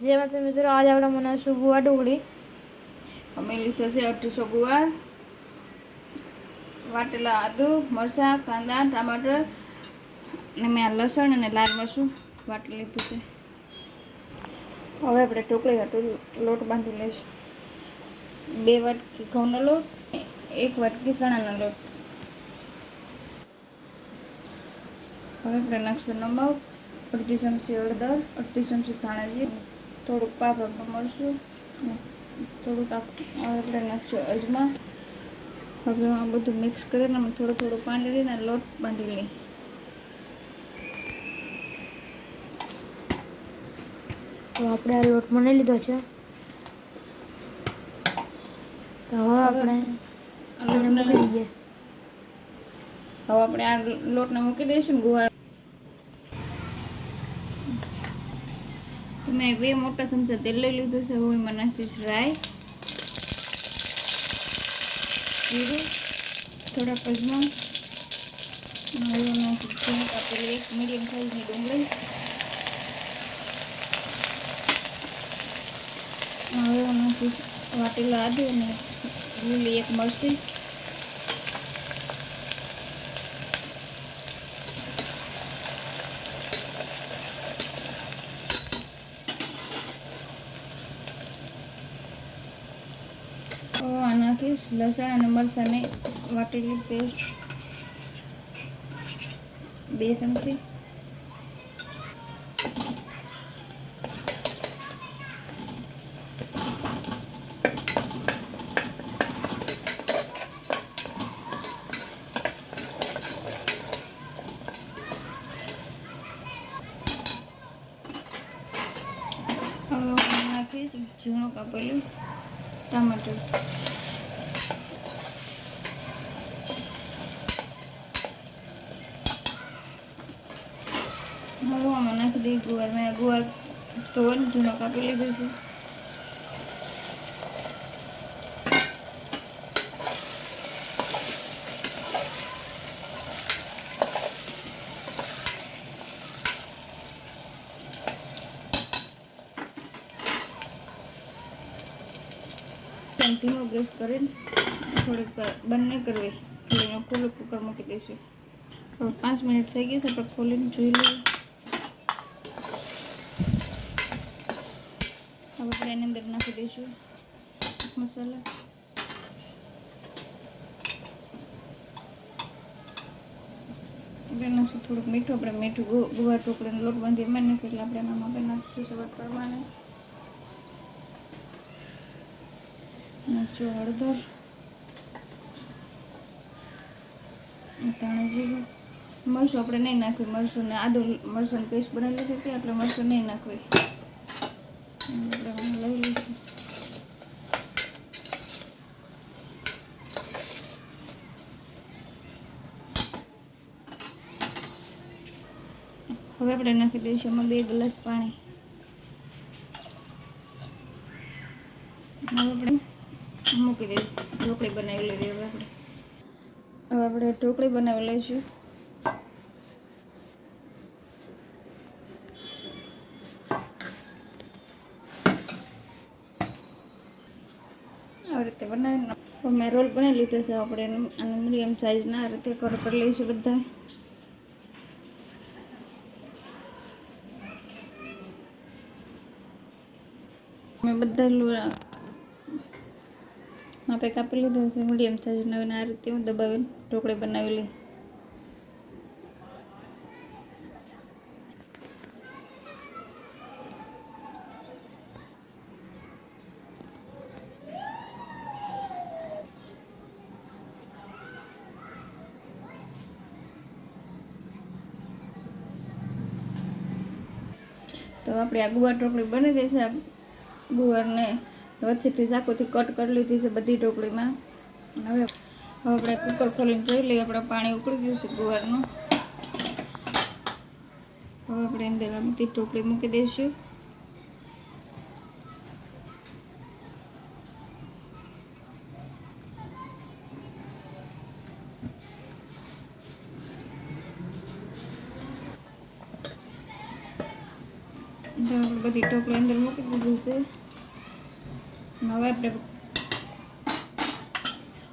જેમાં તમે મિત્રો આજે આપણે બનાવીશું ગુવા ડુંગળી. અમે લીધો છે અઢીસો ગુવાર વાટેલા આદુ, મરચાં, કાંદા, ટમાટર અને મેં આ લસણ અને લાલ મરચું વાટી લીધું છે. હવે આપણે ઢોકળી હાટું લોટ બાંધી લઈશું. બે વાટકી ઘઉંનો લોટ, એક વાટકી ચણાનો લોટ. હવે આપણે નાખશું નમક, અડધી ચમચી હળદર, અડધી ચમચી ધાણા થોડુંક પાપડ મળશું. થોડુંક આપ- આપણે નાખશું અજમા. હવે આ બધું મિક્સ કરીને અમે થોડું થોડું પાણી લઈને લોટ બાંધી લઈએ. તો આપણે આ લોટ બનાવી લીધો છે. તો હવે આપણે હવે આપણે આ લોટને મૂકી દઈશું ગુવાર મેં બે મોટા ચમચા તેલ લઈ લીધું છે હવે એમાં નાખીશ રાઈ. જીરું, થોડા પજમા હવે નાખીશ ઝીણી એક મીડિયમ સાઈઝની ડુંગળી. હવે નાખીશ વાટેલા આદુ અને લીલી એક મરચી તો આ નાખીશ લસણ અને મરચાંની વાટેલી પેસ્ટ બે ચમચી. નાખીશ ઝીણું કાપેલું ટમાટર હવે આમાં ગુવાર મેં ગુવાર તો જૂનો કાપી લીધો છે. ધીમો ગેસ કરીને થોડીક બંને કરવી. થોડી ખુલ્લું કુકર મૂકી દઈશું. પાંચ મિનિટ થઈ ગઈ છે આપણે ખોલીને જોઈ લઈએ. હવે એની અંદર નાખી દઈશું. મસાલા. આપણે નાખશું થોડુંક મીઠું. આપણે મીઠું ગુવા ટોકરીનો લોટ બાંધી એમાં નાખીએ એટલે આપણે એમાં આપણે નાખીશું સવાર પ્રમાણે. નાખજો હળદર. ધાણા જીરું. મરસું આપણે નહીં નાખવી. મરસું ને આદુ મરચાંની પેસ્ટ બનાવી લીધી હતી આપણે મરસું નહીં નાખવી આપણે આમાં લઈ લઈશું હવે આપણે નાખી દઈશું એમાં બે ગ્લાસ પાણી. હવે આપણે મૂકી દઈશું ઢોકળી બનાવી લઈએ હવે આપણે. હવે આપણે ઢોકળી બનાવી લઈશું. આવી રીતે બનાવીને મેં રોલ બનાવી લીધો છે, આપણે મીડિયમ સાઇઝના આ રીતે કટ કરી લઈશું બધા મેં બધા લો- આપણે કાપી લીધા છે. મીડિયમ સાઈઝ અને આ રીતે હું દબાવીને ઢોકળી બનાવી લઈ. તો આપણે આ ગુવાર ઢોકળી બની ગઈ છે. ગુવારને વચ્ચેથી ચાકુથી કટ કરી લીધી છે બધી ઢોકળીમાં હવે હવે આપણે કુકર ખોલીને જોઈ લઈએ, આપણે પાણી ઉકળી ગયું છે ગુવારનું. હવે આપણે અંદર બધી ઢોકળી મૂકી દઈશું. આપણે બધી ઢોકળી અંદર મૂકી દીધી છે. હવે આપણે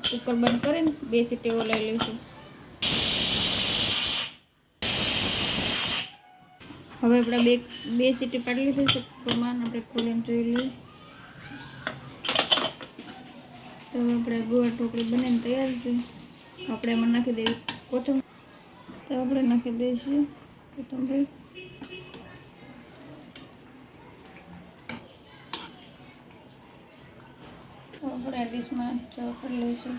કુકર બંધ કરીને બે સીટી ઓલાવી લઈશું. હવે આપણે બે બે સીટી પાડી લીધી છે કુકરમાં આપણે ખોલીને જોઈ લઈએ. તો હવે આપણે ગોળ ઢોકળી બનીને તૈયાર છે. આપણે એમાં નાખી દઈએ કોથમ તો આપણે નાખી દઈશું કોથમરી. આપણે ડીશમાં સર્વ લઈશું.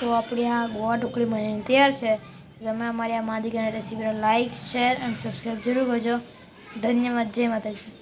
તો આપણી આ ગોવા ઢોકળી બનીને તૈયાર છે. તમે અમારી આ માદિકાની રેસીપીને લાઇક શેર અને સબસ્ક્રાઈબ જરૂર કરજો. ધન્યવાદ. જય માતાજી.